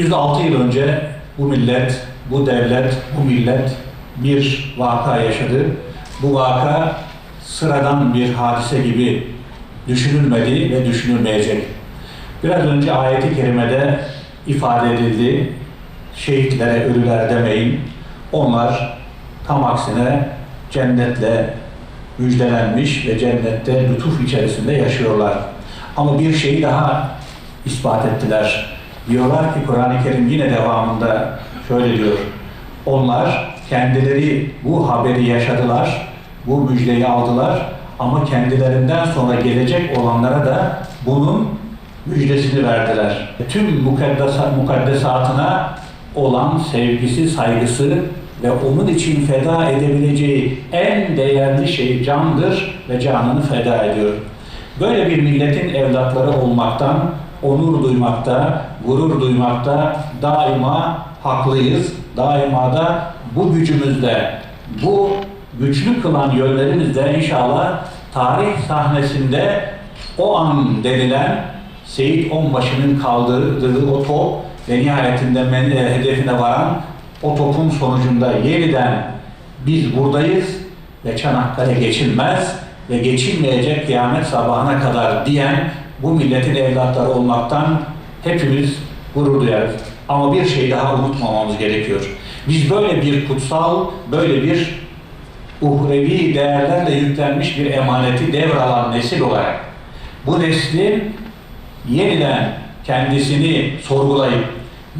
106 yıl önce bu millet, bu devlet, bu millet bir vaka yaşadı. Bu vaka sıradan bir hadise gibi düşünülmedi ve düşünülmeyecek. Biraz önce ayeti kerimede ifade edildi. Şehitlere, ölüler demeyin. Onlar tam aksine cennetle müjdelenmiş ve cennette lütuf içerisinde yaşıyorlar. Ama bir şeyi daha ispat ettiler. Diyorlar ki Kur'an-ı Kerim yine devamında şöyle diyor. Onlar kendileri bu haberi yaşadılar, bu müjdeyi aldılar ama kendilerinden sonra gelecek olanlara da bunun müjdesini verdiler. Tüm mukaddesa, mukaddesatına olan sevgisi, saygısı ve onun için feda edebileceği en değerli şey candır ve canını feda ediyor. Böyle bir milletin evlatları olmaktan, onur duymakta, gurur duymakta daima haklıyız. Daima da bu gücümüzde, bu güçlü kılan yönlerimizde inşallah tarih sahnesinde o an denilen Seyit Onbaşı'nın kaldırdığı o top ve nihayetinde e, hedefine varan o topun sonucunda yeniden biz buradayız ve Çanakkale geçilmez ve geçilmeyecek kıyamet sabahına kadar diyen bu milletin evlatları olmaktan hepimiz gurur duyarız. Ama bir şey daha unutmamamız gerekiyor. Biz böyle bir kutsal, böyle bir uhrevi değerlerle yüklenmiş bir emaneti devralan nesil olarak bu neslin yeniden kendisini sorgulayıp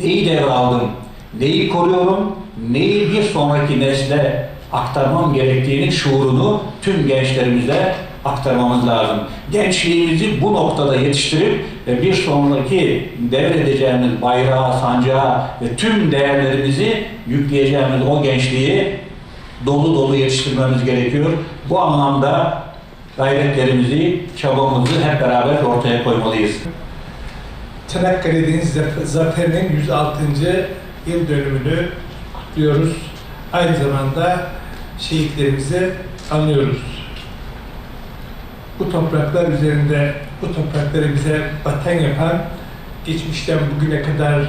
neyi devraldım, neyi koruyorum, neyi bir sonraki nesle aktarmam gerektiğinin şuurunu tüm gençlerimize aktarmamız lazım. Gençliğimizi bu noktada yetiştirip ve bir sonraki devredeceğimiz bayrağı, sancağı ve tüm değerlerimizi yükleyeceğimiz o gençliği dolu dolu yetiştirmemiz gerekiyor. Bu anlamda gayretlerimizi, çabamızı hep beraber ortaya koymalıyız. Çanakkale Deniz Zaf- Zaferi'nin 106. yıl dönümünü kutluyoruz. Aynı zamanda şehitlerimizi anlıyoruz. Bu topraklar üzerinde, bu toprakları bize vatan yapan, geçmişten bugüne kadar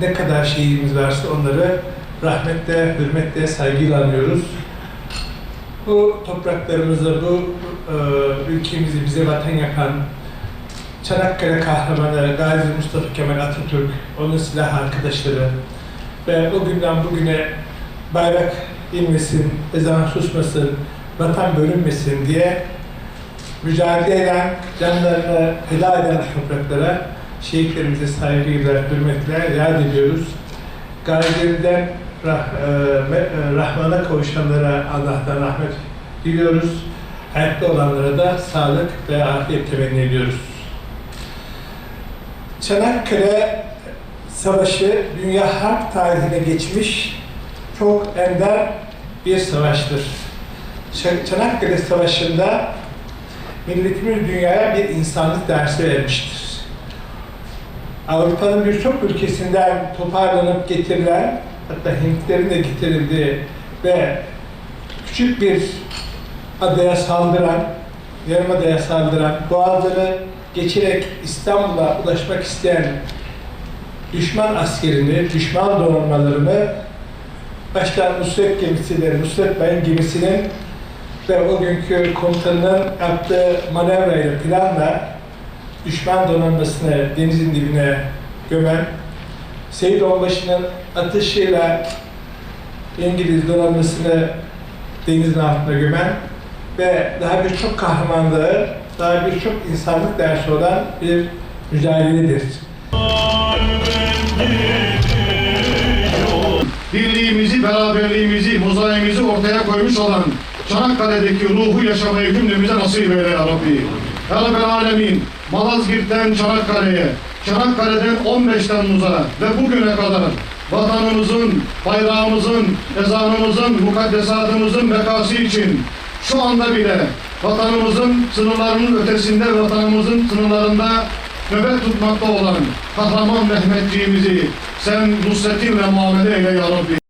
ne kadar şehidimiz varsa onları rahmetle, hürmetle, saygıyla anıyoruz. Bu topraklarımızı, bu e, ülkemizi bize vatan yapan Çanakkale kahramanı Gazi Mustafa Kemal Atatürk, onun silah arkadaşları ve o günden bugüne bayrak inmesin, ezan susmasın, vatan bölünmesin diye mücadele eden, canlarını feda eden topraklara şehitlerimize saygıyla, hürmetle yad ediyoruz. Gazilerden rah, e, e, Rahman'a kavuşanlara Allah'tan rahmet diliyoruz. Hayatta olanlara da sağlık ve afiyet temenni ediyoruz. Çanakkale Savaşı dünya harp tarihine geçmiş çok ender bir savaştır. Çanakkale Savaşı'nda milletimiz dünyaya bir insanlık dersi vermiştir. Avrupa'nın birçok ülkesinden toparlanıp getirilen, hatta Hintlerin de getirildiği ve küçük bir adaya saldıran, yarımadaya saldıran, boğazları geçerek İstanbul'a ulaşmak isteyen düşman askerini, düşman donanmalarını başta Nusret gemisiyle, Nusret Bay'ın gemisinin ve o günkü komutanının yaptığı manevrayla, planla düşman donanmasını denizin dibine gömen, Seyit Onbaşı'nın atışıyla İngiliz donanmasını denizin altına gömen ve daha birçok kahramanlığı, daha birçok insanlık dersi olan bir mücadeledir. birliğimizi, beraberliğimizi, mozaimizi ortaya koymuş olan Çanakkale'deki ruhu yaşamayı cümlemize nasip eyle ya Rabbi. Ya Rabbel Alemin, Malazgirt'ten Çanakkale'ye, Çanakkale'den 15 Temmuz'a ve bugüne kadar vatanımızın, bayrağımızın, ezanımızın, mukaddesatımızın bekası için şu anda bile vatanımızın sınırlarının ötesinde, vatanımızın sınırlarında nöbet tutmakta olan kahraman Mehmetçiğimizi sen nusretinle muamele eyle ya Rabbi.